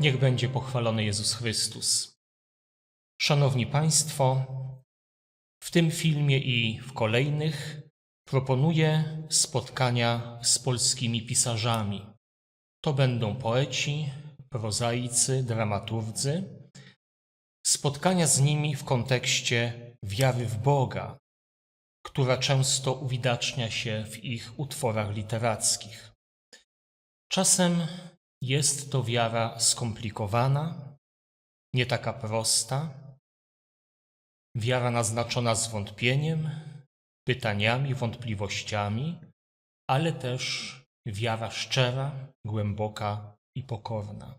Niech będzie pochwalony Jezus Chrystus. Szanowni Państwo, w tym filmie i w kolejnych proponuję spotkania z polskimi pisarzami. To będą poeci, prozaicy, dramaturdzy. Spotkania z nimi w kontekście wiary w Boga, która często uwidacznia się w ich utworach literackich. Czasem jest to wiara skomplikowana, nie taka prosta, wiara naznaczona zwątpieniem, pytaniami, wątpliwościami, ale też wiara szczera, głęboka i pokorna.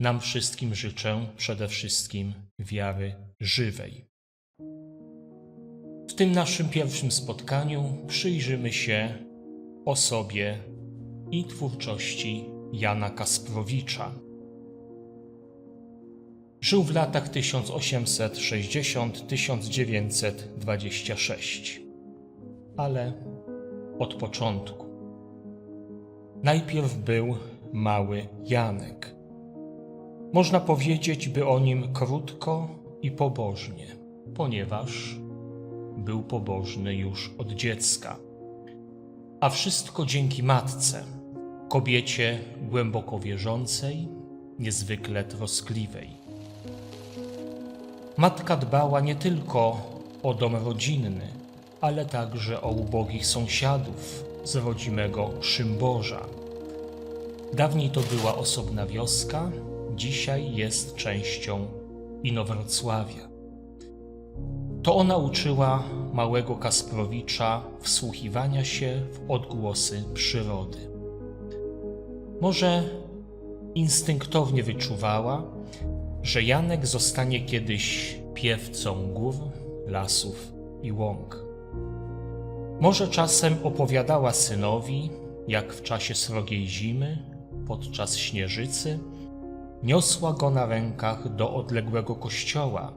Nam wszystkim życzę przede wszystkim wiary żywej. W tym naszym pierwszym spotkaniu przyjrzymy się osobie i twórczości Jana Kasprowicza. Żył w latach 1860-1926, ale od początku. Najpierw był mały Janek. Można powiedzieć, by o nim krótko i pobożnie, ponieważ był pobożny już od dziecka. A wszystko dzięki matce, kobiecie głęboko wierzącej, niezwykle troskliwej. Matka dbała nie tylko o dom rodzinny, ale także o ubogich sąsiadów z rodzimego Szymborza. Dawniej to była osobna wioska, dzisiaj jest częścią Inowrocławia. To ona uczyła małego Kasprowicza wsłuchiwania się w odgłosy przyrody. Może instynktownie wyczuwała, że Janek zostanie kiedyś piewcą gór, lasów i łąk. Może czasem opowiadała synowi, jak w czasie srogiej zimy, podczas śnieżycy, niosła go na rękach do odległego kościoła,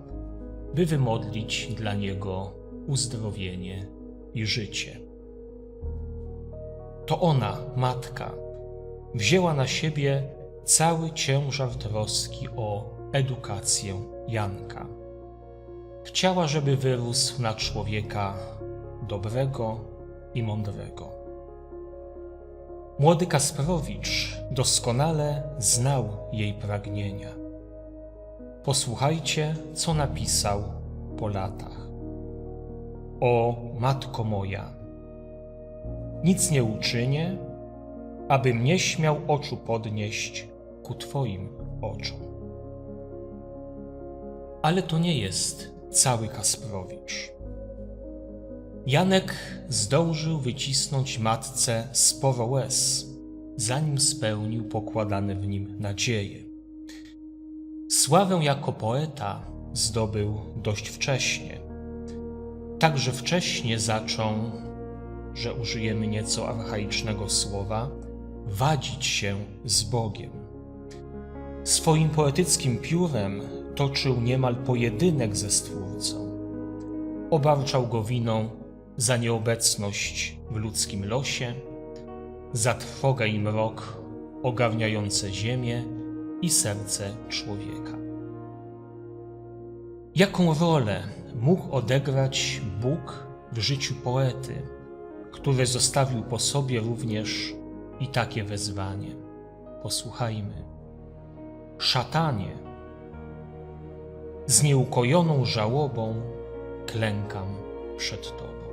by wymodlić dla niego uzdrowienie i życie. To ona, matka, wzięła na siebie cały ciężar troski o edukację Janka. Chciała, żeby wyrósł na człowieka dobrego i mądrego. Młody Kasprowicz doskonale znał jej pragnienia. Posłuchajcie, co napisał po latach. O matko moja, nic nie uczynię, abym nie śmiał oczu podnieść ku Twoim oczom. Ale to nie jest cały Kasprowicz. Janek zdążył wycisnąć matce sporo łez, zanim spełnił pokładane w nim nadzieje. Sławę jako poeta zdobył dość wcześnie. Także wcześnie zaczął, że użyjemy nieco archaicznego słowa, wadzić się z Bogiem. Swoim poetyckim piórem toczył niemal pojedynek ze Stwórcą. Obarczał go winą za nieobecność w ludzkim losie, za trwogę i mrok ogarniające ziemię i serce człowieka. Jaką rolę mógł odegrać Bóg w życiu poety, który zostawił po sobie również i takie wezwanie? Posłuchajmy. Szatanie, z nieukojoną żałobą klękam przed Tobą.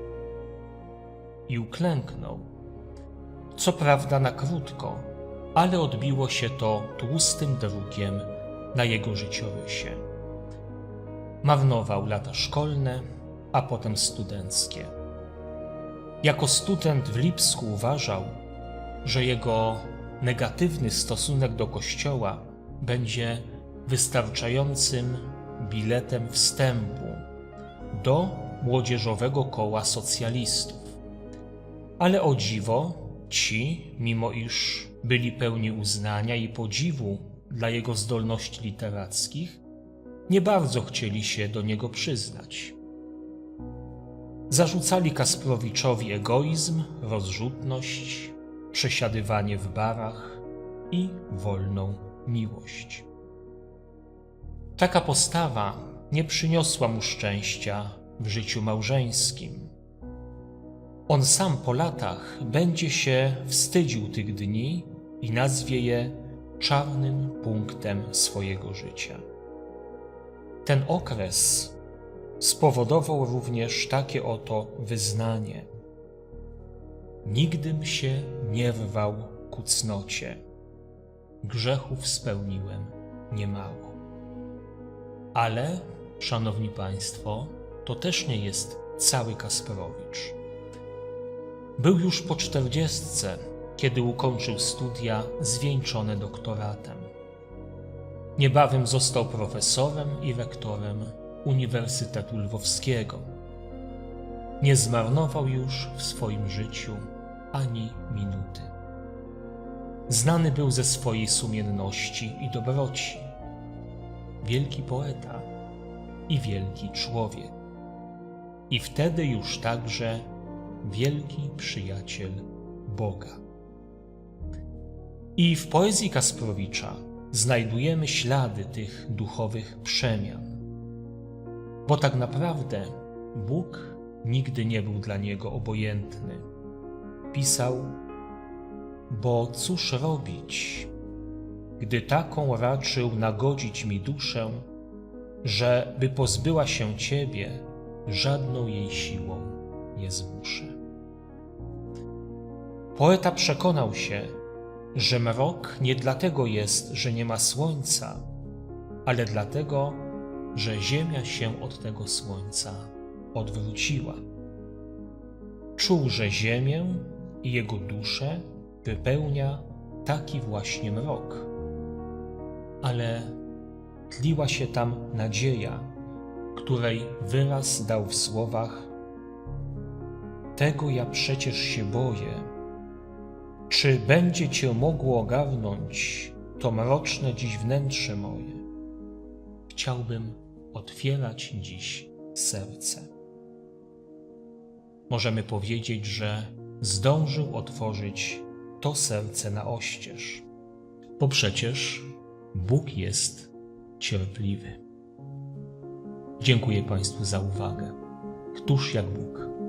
I uklęknął, co prawda na krótko, ale odbiło się to tłustym drukiem na jego życiorysie. Marnował lata szkolne, a potem studenckie. Jako student w Lipsku uważał, że jego negatywny stosunek do Kościoła będzie wystarczającym biletem wstępu do młodzieżowego koła socjalistów. Ale o dziwo, ci, mimo iż byli pełni uznania i podziwu dla jego zdolności literackich, nie bardzo chcieli się do niego przyznać. Zarzucali Kasprowiczowi egoizm, rozrzutność, przesiadywanie w barach i wolną miłość. Taka postawa nie przyniosła mu szczęścia w życiu małżeńskim. On sam po latach będzie się wstydził tych dni i nazwie je czarnym punktem swojego życia. Ten okres spowodował również takie oto wyznanie. Nigdym się nie rwał ku cnocie. Grzechów spełniłem niemało. Ale, szanowni państwo, to też nie jest cały Kasperowicz. Był już po czterdziestce, kiedy ukończył studia zwieńczone doktoratem. Niebawem został profesorem i rektorem Uniwersytetu Lwowskiego. Nie zmarnował już w swoim życiu ani minuty. Znany był ze swojej sumienności i dobroci. Wielki poeta i wielki człowiek. I wtedy już także wielki przyjaciel Boga. I w poezji Kasprowicza znajdujemy ślady tych duchowych przemian. Bo tak naprawdę Bóg nigdy nie był dla niego obojętny. Pisał: Bo cóż robić, gdy taką raczył nagodzić mi duszę, że by pozbyła się ciebie, żadną jej siłą nie zmuszę. Poeta przekonał się, że mrok nie dlatego jest, że nie ma słońca, ale dlatego, że ziemia się od tego słońca odwróciła. Czuł, że ziemię i jego duszę wypełnia taki właśnie mrok. Ale tliła się tam nadzieja, której wyraz dał w słowach: Tego ja przecież się boję. Czy będzie cię mogło ogarnąć to mroczne dziś wnętrze moje? Chciałbym otwierać dziś serce. Możemy powiedzieć, że zdążył otworzyć to serce na oścież, bo przecież Bóg jest cierpliwy. Dziękuję Państwu za uwagę. Któż jak Bóg?